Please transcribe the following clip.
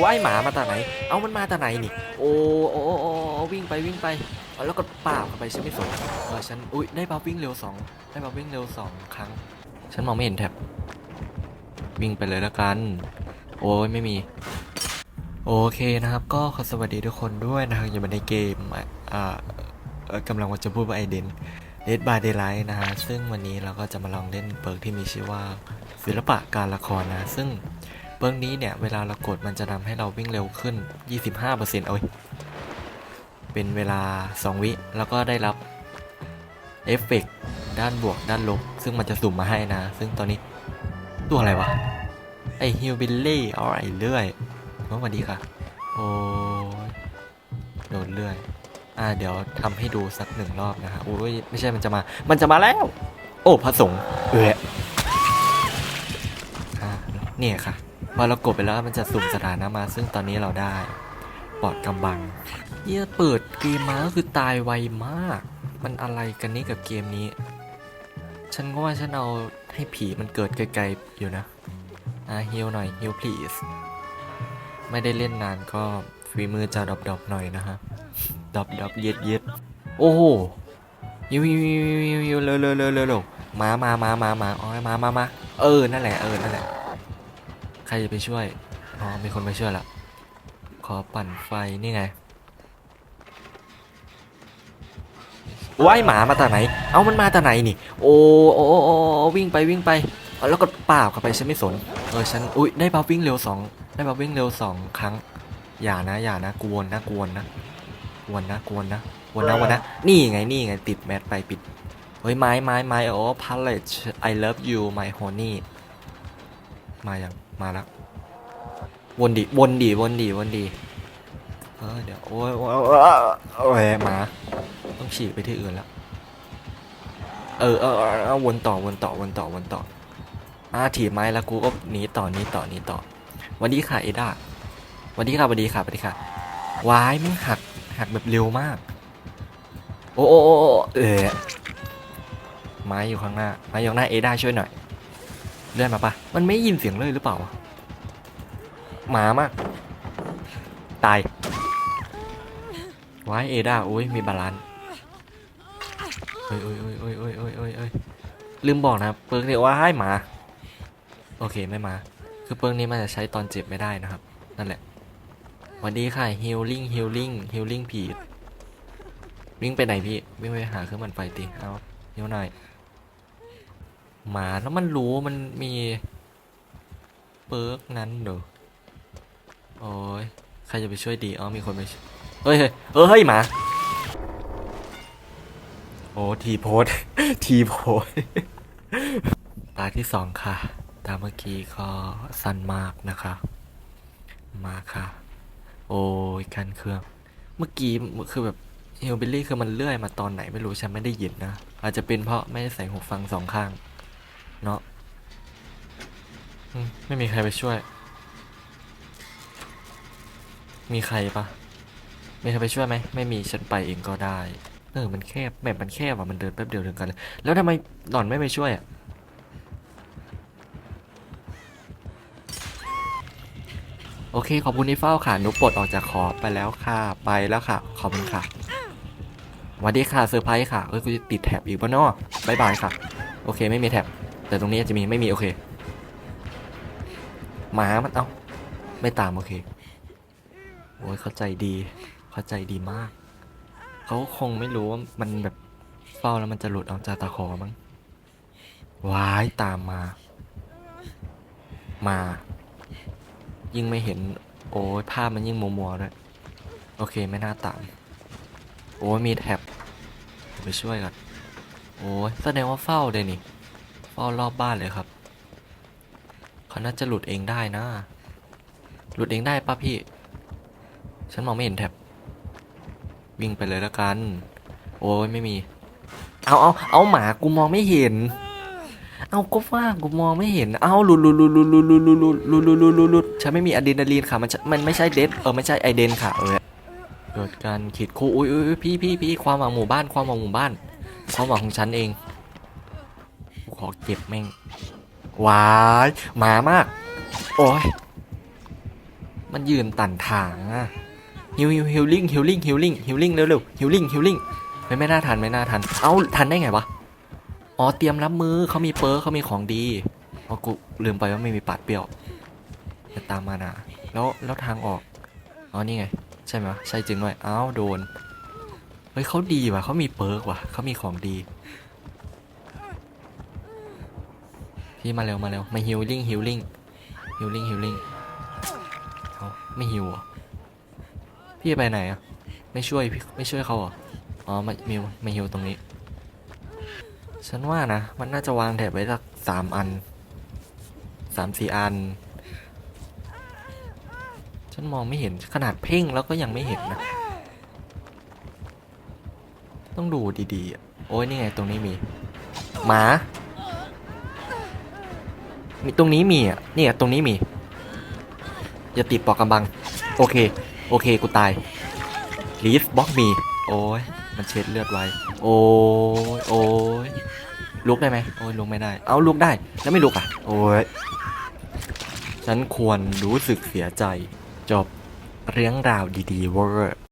ว่ายหมามาแต่ไหน เอามันมาแต่ไหนนี่ โอ้โอ้โอ้วิ่งไปวิ่งไปแล้วก็ป่าบเข้าไปฉันไม่สนเออฉันอุ้ยได้บัฟวิ่งเร็วสองได้บัฟวิ่งเร็วสองครั้ง ฉันมองไม่เห็นแท็บวิ่งไปเลยแล้วกัน โอ้ยไม่มี โอเคนะครับก็ขอสวัสดีทุกคนด้วยนะครับอยู่ในเกมอ่ากำลังจะพูดว่าไอเดนเดดบายเดย์ไลท์นะฮะซึ่งวันนี้เราก็จะมาลองเล่นเปิร์กที่มีชื่อว่าศิลปะการละครนะ ซึ่ง เปิร์กนี้เนี่ยเวลาเรากดมันจะทำให้เราวิ่งเร็วขึ้น 25%เอ้ยเป็นเวลา 2 วิ แล้วก็ได้รับเอฟเฟกต์ด้านบวกด้านลบ ซึ่งมันจะสุ่มมาให้นะ ซึ่งตอนนี้ตัวอะไรวะ ไอฮิวบิลลี่เอาไอเลื่อยสวัสดีค่ะ โอ้โดนเลื่อย อ่าเดี๋ยวทำให้ดูสักหนึ่งรอบนะฮะโอ้ยไม่ใช่มันจะมา มันจะมาแล้ว โอ้พระสงฆ์เออเนี่ยค่ะ พอเรากดไปแล้วมันจะสุ่มสถานะมา ซึ่งตอนนี้เราได้ปอดกำบังเยี่ยเปิดเกมมาก็คือตายไวมาก มันอะไรกันนี่กับเกมนี้ ฉันก็ว่าฉันเอาให้ผีมันเกิดไกลๆอยู่นะอ่าฮิวหน่อยฮิว please ไม่ได้เล่นนานก็ฝีมือจะดอปๆหน่อยนะฮะดอปดรอปเย็ดเย็ดโอ้โหยิวยิวยิวยิวยิวเร็วเร็วเร็วเร็วมามามามามาอ๋อมามามาเออนั่นแหละเออนั่นแหละ รจะไปช่วย อ๋อ มีคนไปช่วยละ ขอปั่นไฟนี่ไงว่ายหมามาแต่ไหน เอามันมาแต่ไหนนี่ โอ้โอ้โอ้วิ่งไปวิ่งไป แล้วก็ป่าบเข้าไปฉันไม่สน เออฉัน อุ้ยได้บัฟวิ่งเร็วสองได้บัฟวิ่งเร็วสองครั้ง อย่านะ อย่านะ กวนนะ กวนนะ กวนนะ กวนนะ กวนนะกวนนะ นี่ไง นี่ไง ติดแมสไปปิด เฮ้ยไม้ไม้ไม้โอ้ p a l l e t I love you my honey มายังมาแล้ววนดิวนดิวนดิวนดิเออเดี๋ยวโอ้ยโอ้ยโอ้ยหมาต้องฉีกไปที่อื่นแล้วเออเออเออวนต่อวนต่อวนต่อวนต่ออ่าถีบไม้แล้วกูก็หนีต่อหนีต่อหนีต่อ วันนี้ค่ะเอด้าวันนี้ค่ะวันนี้ค่ะวันนี้ค่ะวายมันหักหักแบบเร็วมากโอ้โอ้โอ้โอ้เออไม้อยู่ข้างหน้าไม้อยู่ข้างหน้าเอด้าช่วยหน่อย เลื่อนมาปะมันไม่ยินเสียงเลยหรือเปล่าหมามาก ตายวายเอด้าโอ้ยมีบาลานเอ้ยเอ้ยเอ้ยเอ้ยเอ้ยเอ้ยเอ้ยเอ้ยลืมบอกนะเปิร์กเรียกว่าให้หมา โอเคไม่มา คือเปิร์กนี้มันจะใช้ตอนเจ็บไม่ได้นะครับ นั่นแหละวัสดีค่ะ healing healing healing ผีวิ่งไปไหนพี่ วิ่งไปหาเครื่องมันไฟติเอาเดี๋ยวหน่อย มาแล้วมันรู้มันมีเปิร์กนั้นเด้อโอ้ยใครจะไปช่วยดีอ๋อมีคนไปช่วยเฮ้ยเฮ้ยเฮ้ยหมาโอ้ทีโพสทีโพสตาที่สองค่ะ ตามเมื่อกี้ก็สั้นมากนะคะ มาค่ะ โอ้ยกันเครื่อง เมื่อกี้คือแบบเฮลเบลลี่คือมันเลื่อยมาตอนไหนไม่รู้ฉันไม่ได้ยินนะ อาจจะเป็นเพราะไม่ได้ใส่หูฟังสองข้าง เนาะไม่มีใครไปช่วย มีใครปะมีใครไปช่วยไหมไม่มีฉันไปเองก็ได้เออมันแคบแบบมันแคบอะมันเดินแป๊บเดียวถึงกันเลยแล้วทำไมหล่อนไม่ไปช่วยอะโอเค ขอบคุณที่เฝ้าค่ะหนุปลดออกจากขอไปแล้วค่ะ ไปแล้วค่ะ ขอบคุณค่ะสวัสดีค่ะเซอร์ไพรส์ค่ะเอ้ยกูจะติดแท็บอีกปะเนาะบายบายค่ะ โอเคไม่มีแท็บ แต่ตรงนี้อาจจะมีไม่มีโอเคหมามันเอ้าไม่ตามโอเคโอ้ยเข้าใจดี เข้าใจดีมาก เขาคงไม่รู้ว่ามันแบบเฝ้าแล้วมันจะหลุดออกจากตาขอมั้งวายตามมา มา ยิ่งไม่เห็น โอ้ยภาพมันยิ่งมัวมัวๆด้วยโอเคไม่น่าตาม โอ้ยมีแท็บไปช่วยก่อนโอ้ยแสดงว่าเฝ้าเลยนี่ ฝ้ารอบบ้านเลยครับเขาน่าจะหลุดเองได้นะ หลุดเองได้ป่ะพี่ ฉันมองไม่เห็นแท็บวิ่งไปเลยแล้วกัน โอ้ยไม่มี เอาเอาเอาหมากูมองไม่เห็น เอาก็ว่ากูมองไม่เห็น เอาหลุดหลุดหลุดหลุดหลุดหลุดหลุดหลุดหลุดหลุดหลุดหลุฉันไม่มีอะดรีนาลีนค่ะ มันมันไม่ใช่เดนเออไม่ใช่ไอเดนค่ะเออเกิดการขีดคู่อุ้ยอุ้ยพี่พี่พี่ความหวังหมู่บ้าน ความหวังหมู่บ้าน ความหวังของฉันเอง อเก็บแม่งว้ายหมามาก โอ้ย มันยืนตันทางอะฮิวฮิวฮิวลิ่งฮิวลิ่งฮิวลิ่งฮิวลิ่งเร็วเร็วฮิวลิ่งฮิวลิ่งไม่ไม่น่าทันไม่น่าทัน เอ้าทันได้ไงวะ อ๋อเตรียมรับมือเขามีเปิร์เขามีของดีอ๋อกูลืมไปว่าไม่มีปัดเปรี้ยวจะตามมานะแล้วแล้วทางออก อ๋อนี่ไง ใช่ไหมใช่จริงด้วยอ้าวโดน เฮ้ยเขาดีว่ะเขามีเปิร์กว่ะเขามีของดี พี่มาเร็วมาเร็วมาฮิลลิ่งฮิลลิ่งฮิลลิ่งฮิลลิ่งเอาไม่ฮิวอะพี่ไปไหนอะไม่ช่วยพี่ไม่ช่วยเขาเหรออ๋อมามิวมาฮิวตรงนี้ ฉันว่านะ มันน่าจะวางแถบไว้สักสามอันสามสี่อัน ฉันมองไม่เห็นขนาดเพ่งแล้วก็ยังไม่เห็นนะ ต้องดูดีๆอะโอ้ยนี่ไงตรงนี้มี หมา มีตรงนี้มีอะนี่ตรงนี้มีอย่าติดปอกกำบัง โอเค โอเค กูตายลีฟบล็อกมีโอ้ยมันเช็ดเลือดไว้ โอ้ยโอ้ยลุกได้ไหมโอ้ยลุกไม่ได้ เอาลุกได้ แล้วไม่ลุกอะ โอ้ยฉันควรรู้สึกเสียใจ จบเรื่องราวดีๆเวอร์